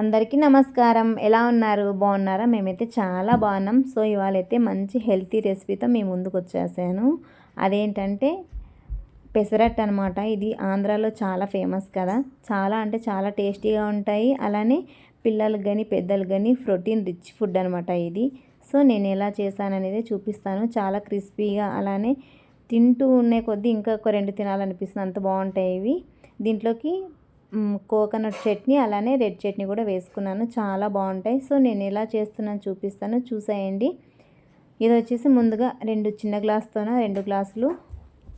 అందరికీ నమస్కారం. ఎలా ఉన్నారు? బాగున్నారా? మేమైతే చాలా బాగున్నాం. సో ఇవాళైతే మంచి హెల్తీ రెసిపీతో మేము ముందుకు వచ్చేసాను. అదేంటంటే పెసరట్ అనమాట ఇది ఆంధ్రాలో చాలా ఫేమస్ కదా. చాలా అంటే చాలా టేస్టీగా ఉంటాయి. అలానే పిల్లలకు కానీ పెద్దలకు కానీ ప్రోటీన్ రిచ్ ఫుడ్ అనమాట ఇది. సో నేను ఎలా చేశాననేది చూపిస్తాను. చాలా క్రిస్పీగా అలానే తింటూ ఉండే కొద్దీ ఇంకా ఒక రెండు తినాలనిపిస్తుంది. అంత బాగుంటాయి ఇవి. దీంట్లోకి కోకోనట్ చట్నీ అలానే రెడ్ చట్నీ కూడా వేసుకున్నాను. చాలా బాగుంటాయి. సో నేను ఎలా చేస్తున్నాను చూపిస్తాను. చూసేయండి. ఇది వచ్చేసి ముందుగా రెండు చిన్న గ్లాస్తోన రెండు గ్లాసులు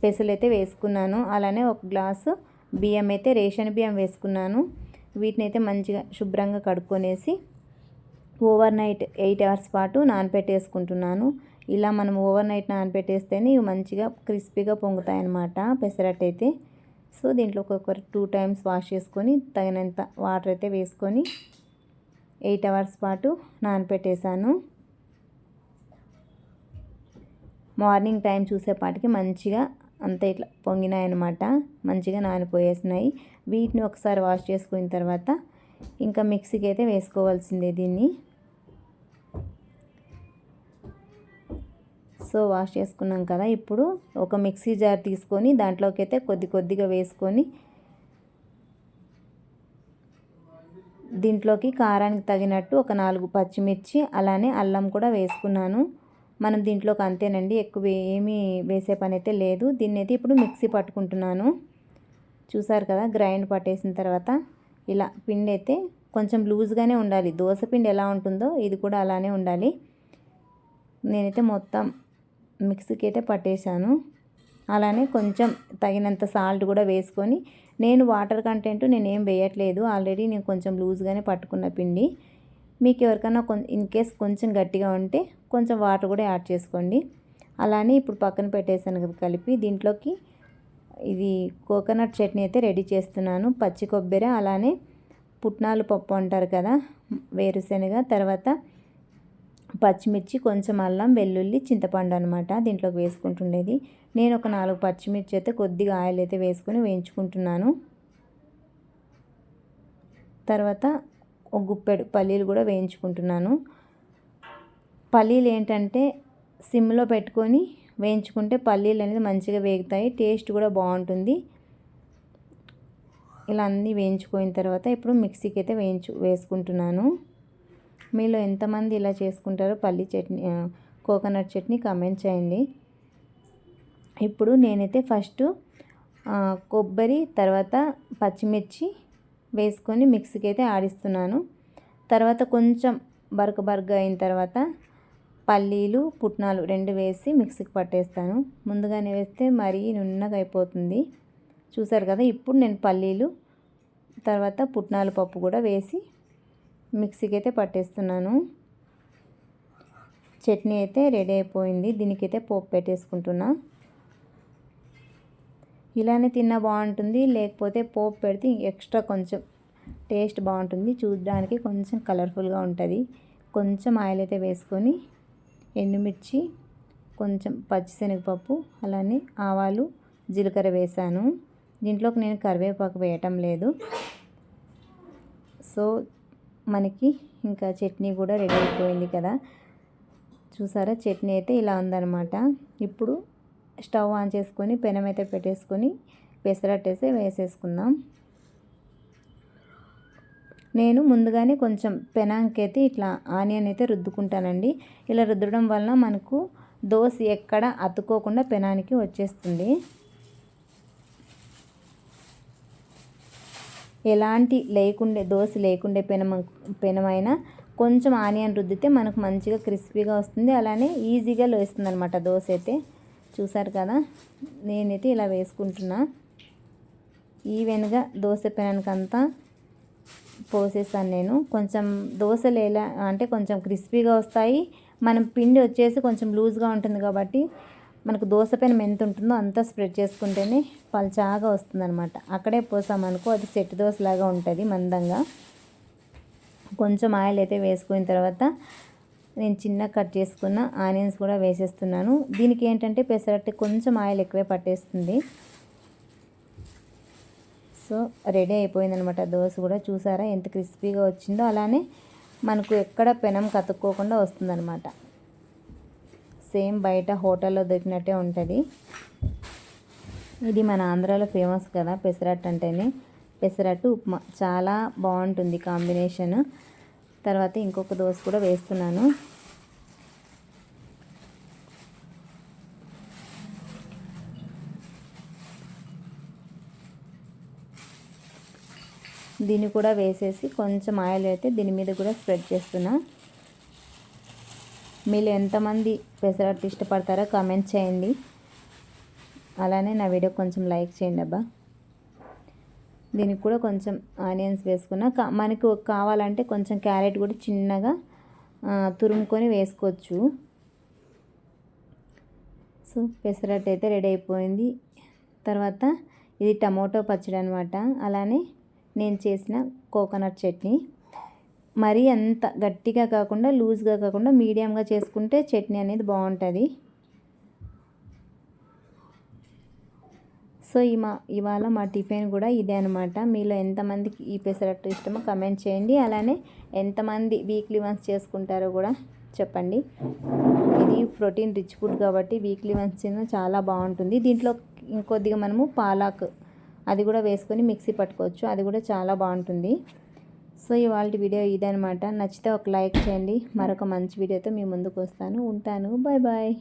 పెసలు అయితే వేసుకున్నాను. అలానే ఒక గ్లాసు బియ్యం అయితే రేషన్ బియ్యం వేసుకున్నాను. వీటిని అయితే మంచిగా శుభ్రంగా కడుక్కొనేసి ఓవర్ నైట్ ఎయిట్ అవర్స్ పాటు నానపెట్టేసుకుంటున్నాను. ఇలా మనం ఓవర్ నైట్ నానపెట్టేస్తేనే ఇవి మంచిగా క్రిస్పీగా పొంగుతాయి అన్నమాట పెసరట్టు అయితే సో దీంట్లో ఒక టూ టైమ్స్ వాష్ చేసుకొని తగినంత వాటర్ అయితే వేసుకొని ఎయిట్ అవర్స్ పాటు నానపెట్టేశాను. మార్నింగ్ టైం చూసేపాటికి మంచిగా అంతా ఇట్లా పొంగినాయన్నమాట. మంచిగా నానిపోయేసినాయి. వీటిని ఒకసారి వాష్ చేసుకున్న తర్వాత ఇంకా మిక్సీకి అయితే వేసుకోవాల్సిందే దీన్ని. సో వాష్ చేసుకున్నాం కదా ఇప్పుడు ఒక మిక్సీ జార్ తీసుకొని దాంట్లోకి అయితే కొద్ది కొద్దిగా వేసుకొని దీంట్లోకి కారానికి తగినట్టు ఒక నాలుగు పచ్చిమిర్చి అలానే అల్లం కూడా వేసుకున్నాను. మనం దీంట్లోకి అంతేనండి ఎక్కువ ఏమీ వేసే పని అయితే లేదు. దీన్ని అయితే ఇప్పుడు మిక్సీ పట్టుకుంటున్నాను. చూసారు కదా గ్రైండ్ పట్టేసిన తర్వాత ఇలా పిండి అయితే కొంచెం లూజ్గానే ఉండాలి. దోశ పిండి ఎలా ఉంటుందో ఇది కూడా అలానే ఉండాలి. నేనైతే మొత్తం మిక్సీకి అయితే పట్టేశాను. అలానే కొంచెం తగినంత సాల్ట్ కూడా వేసుకొని నేను వాటర్ కంటెంట్ నేను ఏం వేయట్లేదు. ఆల్రెడీ నేను కొంచెం లూజ్గానే పట్టుకున్న పిండి. మీకు ఎవరికైనా ఇన్ కేస్ కొంచెం గట్టిగా ఉంటే కొంచెం వాటర్ కూడా యాడ్ చేసుకోండి. అలానే ఇప్పుడు పక్కన పెట్టేశాను కదా కలిపి దీంట్లోకి ఇది కోకోనట్ చట్నీ అయితే రెడీ చేస్తున్నాను. పచ్చి కొబ్బరి అలానే పుట్నాలు పప్పు అంటారు కదా వేరుశనగ తర్వాత పచ్చిమిర్చి కొంచెం అల్లం వెల్లుల్లి చింతపండు అనమాట దీంట్లోకి వేసుకుంటుండేది. నేను ఒక నాలుగు పచ్చిమిర్చి అయితే కొద్దిగా ఆయిల్ అయితే వేసుకొని వేయించుకుంటున్నాను. తర్వాత ఒక గుప్పెడు పల్లీలు కూడా వేయించుకుంటున్నాను. పల్లీలు ఏంటంటే సిమ్లో పెట్టుకొని వేయించుకుంటే పల్లీలు అనేది మంచిగా వేగుతాయి టేస్ట్ కూడా బాగుంటుంది. ఇలా అన్నీ వేయించుకోయిన తర్వాత ఇప్పుడు మిక్సీకి అయితే వేయించు వేసుకుంటున్నాను. మీలో ఎంతమంది ఇలా చేసుకుంటారో పల్లి చట్నీ కోకోనట్ చట్నీ కమెంట్ చేయండి. ఇప్పుడు నేనైతే ఫస్ట్ కొబ్బరి తర్వాత పచ్చిమిర్చి వేసుకొని మిక్సీకి అయితే ఆడిస్తున్నాను. తర్వాత కొంచెం బరక బరక అయిన తర్వాత పల్లీలు పుట్నాలు రెండు వేసి మిక్సీకి పట్టేస్తాను. ముందుగానే వేస్తే మరీ నున్నగా అయిపోతుంది. చూసారు కదా ఇప్పుడు నేను పల్లీలు తర్వాత పుట్నాలు పప్పు కూడా వేసి మిక్సీకి అయితే పట్టేస్తున్నాను. చట్నీ అయితే రెడీ అయిపోయింది. దీనికైతే పోపు పెట్టేసుకుంటున్నా. ఇలానే తిన్నా బాగుంటుంది. లేకపోతే పోపు పెడితే ఎక్స్ట్రా కొంచెం టేస్ట్ బాగుంటుంది. చూడడానికి కొంచెం కలర్ఫుల్గా ఉంటుంది. కొంచెం ఆయిల్ అయితే వేసుకొని ఎండుమిర్చి కొంచెం పచ్చిశనగపప్పు అలానే ఆవాలు జీలకర్ర వేసాను. దీంట్లోకి నేను కరివేపాకు వేయటం లేదు. సో మనకి ఇంకా చట్నీ కూడా రెడీ అయిపోయింది కదా. చూసారా? చట్నీ అయితే ఇలా ఉందన్నమాట. ఇప్పుడు స్టవ్ ఆన్ చేసుకొని పెనం అయితే పెట్టేసుకొని పెసరట్టేసి వేసేసుకుందాం. నేను ముందుగానే కొంచెం పెనాంకైతే ఇట్లా ఆనియన్ అయితే రుద్దుకుంటానండి. ఇలా రుద్దడం వలన మనకు దోశ ఎక్కడ అతుక్కోకుండా పెనానికి వచ్చేస్తుంది. ఎలాంటి లేకుండే దోశ లేకుండే పెనం పెనమైనా కొంచెం ఆనియన్ రుద్దితే మనకు మంచిగా క్రిస్పీగా వస్తుంది. అలానే ఈజీగా లేస్తుంది అనమాట దోశ అయితే. చూసారు కదా? నేనైతే ఇలా వేసుకుంటున్నా. ఈవెన్గా దోశ పెనానికి అంతా పోసేసాను నేను. కొంచెం దోశలు ఎలా అంటే కొంచెం క్రిస్పీగా వస్తాయి. మనం పిండి వచ్చేసి కొంచెం లూజ్గా ఉంటుంది కాబట్టి మనకు దోశ పెనం ఎంత ఉంటుందో అంతా స్ప్రెడ్ చేసుకుంటేనే పల్చాగా వస్తుందనమాట అక్కడే పోసామనుకో అది సెట్ దోశలాగా ఉంటుంది మందంగా. కొంచెం ఆయిల్ అయితే వేసుకున్న తర్వాత నేను చిన్న కట్ చేసుకున్న ఆనియన్స్ కూడా వేసేస్తున్నాను. దీనికి ఏంటంటే పెసరట్టు కొంచెం ఆయిల్ ఎక్కువే పట్టేస్తుంది. సో రెడీ అయిపోయిందనమాట దోశ కూడా. చూసారా ఎంత క్రిస్పీగా వచ్చిందో. అలానే మనకు ఎక్కడ పెనం కతుక్కోకుండా వస్తుందన్నమాట. సేమ్ బయట హోటల్లో దొరికినట్టే ఉంటుంది. ఇది మన ఆంధ్రాలో ఫేమస్ కదా పెసరట్టు అంటేనే. పెసరట్టు ఉప్మా. చాలా బాగుంటుంది కాంబినేషన్. తర్వాత ఇంకొక దోశ కూడా వేస్తున్నాను. దీన్ని కూడా వేసేసి కొంచెం ఆయిల్ అయితే దీని మీద కూడా స్ప్రెడ్ చేస్తున్నా. మీరు ఎంతమంది పెసరట్టు ఇష్టపడతారో కామెంట్ చేయండి. అలానే నా వీడియో కొంచెం లైక్ చేయండి అబ్బా. దీనికి కూడా కొంచెం ఆనియన్స్ వేసుకున్నా. కా మనకు కావాలంటే కొంచెం క్యారెట్ కూడా చిన్నగా తురుముకొని వేసుకోవచ్చు. సో పెసరట్టు అయితే రెడీ అయిపోయింది. తర్వాత ఇది టమోటో పచ్చడి అనమాట అలానే నేను చేసిన కోకోనట్ చట్నీ. మరీ అంత గట్టిగా కాకుండా లూజ్గా కాకుండా మీడియంగా చేసుకుంటే చట్నీ అనేది బాగుంటుంది. సో ఈ మా ఇవాళ మా టిఫిన్ కూడా ఇదే అనమాట మీలో ఎంతమందికి ఈ పెసరట్టు ఇష్టమో కమెంట్ చేయండి. అలానే ఎంతమంది వీక్లీ వన్స్ చేసుకుంటారో కూడా చెప్పండి. ఇది ప్రోటీన్ రిచ్ ఫుడ్ కాబట్టి వీక్లీ వన్స్ తిన్న చాలా బాగుంటుంది. దీంట్లో ఇంకొద్దిగా మనము పాలాక్ అది కూడా వేసుకొని మిక్సీ పట్టుకోవచ్చు. అది కూడా చాలా బాగుంటుంది. సో ఇవాళ వీడియో ఇదనమాట నచ్చితే ఒక లైక్ చేయండి. మరొక మంచి వీడియోతో మీ ముందుకు వస్తాను. ఉంటాను. Bye bye.